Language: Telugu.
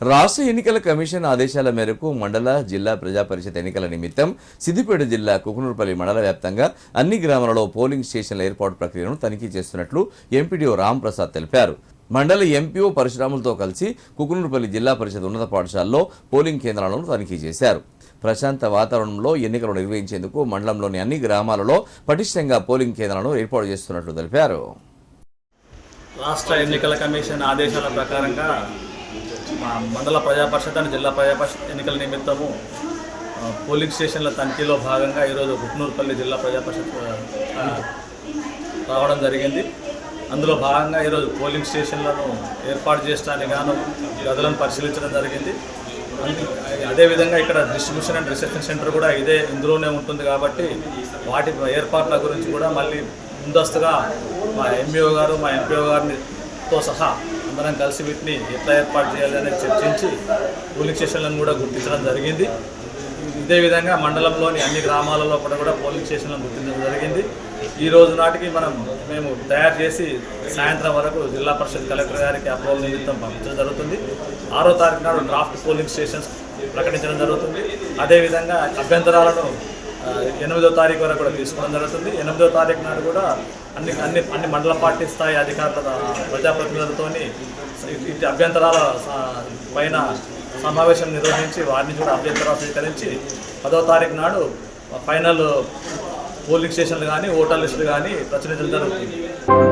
రాష్ట్ర ఎన్నికల కమిషన్ ఆదేశాల మేరకు మండల జిల్లా ప్రజా పరిషత్ ఎన్నికల నిమిత్తం సిద్దిపేట జిల్లా కుకునూరుపల్లి మండల వ్యాప్తంగా అన్ని గ్రామాలలో పోలింగ్ స్టేషన్ల ఏర్పాటు ప్రక్రియను తనిఖీ చేస్తున్నట్లు ఎంపీడీఓ రాంప్రసాద్ తెలిపారు. మండల ఎంపీఓ పరశురాములతో కలిసి కుకునూరుపల్లి జిల్లా పరిషత్ ఉన్నత పాఠశాలలో పోలింగ్ కేంద్రాలను తనిఖీ చేశారు. ప్రశాంత వాతావరణంలో ఎన్నికలు నిర్వహించేందుకు మండలంలోని అన్ని గ్రామాలలో పటిష్టంగా పోలింగ్ కేంద్రాలను ఏర్పాటు చేస్తున్నట్లు తెలిపారు. రాష్ట్ర ఎన్నికల కమిషన్ ఆదేశాల ప్రకారంగా మండల ప్రజా పరిషత్ అండ్ జిల్లా ప్రజా పరిషత్ ఎన్నికల నిమిత్తము పోలింగ్ స్టేషన్ల తనిఖీలో భాగంగా ఈరోజు గుట్నూరుపల్లి జిల్లా ప్రజా పరిషత్ రావడం జరిగింది. అందులో భాగంగా ఈరోజు పోలింగ్ స్టేషన్లను ఏర్పాటు చేయడానికి గాను గదులను పరిశీలించడం జరిగింది. అదేవిధంగా ఇక్కడ డిస్ట్రిబ్యూషన్ అండ్ రిసెప్షన్ సెంటర్ కూడా ఇదే ఇందులోనే ఉంటుంది కాబట్టి వాటి ఏర్పాట్ల గురించి కూడా మళ్ళీ ముందస్తుగా మా ఎంఈఓ గారు మా ఎంపీఓ గారితో సహా అందరం కలిసి వీటిని ఎట్లా ఏర్పాటు చేయాలి అనేది చర్చించి పోలింగ్ స్టేషన్లను కూడా గుర్తించడం జరిగింది. ఇదే విధంగా మండలంలోని అన్ని గ్రామాలలో కూడా కూడా పోలింగ్ స్టేషన్లను గుర్తించడం జరిగింది. ఈ రోజు నాటికి మనం మేము తయారు చేసి సాయంత్రం వరకు జిల్లా పరిషత్ కలెక్టర్ గారికి అప్రూవల్ నిమిత్తం పంపించడం జరుగుతుంది. ఆరో తారీఖు నాడు డ్రాఫ్ట్ పోలింగ్ స్టేషన్స్ ప్రకటించడం జరుగుతుంది. అదేవిధంగా అభ్యంతరాలను ఎనిమిదో తారీఖు వరకు కూడా తీసుకోవడం జరుగుతుంది. ఎనిమిదో తారీఖు నాడు కూడా అన్ని అన్ని అన్ని మండల పార్టీ స్థాయి అధికారుల ప్రజాప్రతినిధులతో ఇటు అభ్యంతరాల పైన సమావేశం నిర్వహించి వారిని కూడా అభ్యంతరాలు స్వీకరించి పదో తారీఖు నాడు ఫైనల్ పోలింగ్ స్టేషన్లు కానీ ఓటర్ లిస్టులు కానీ ప్రచురించడం జరుగుతుంది.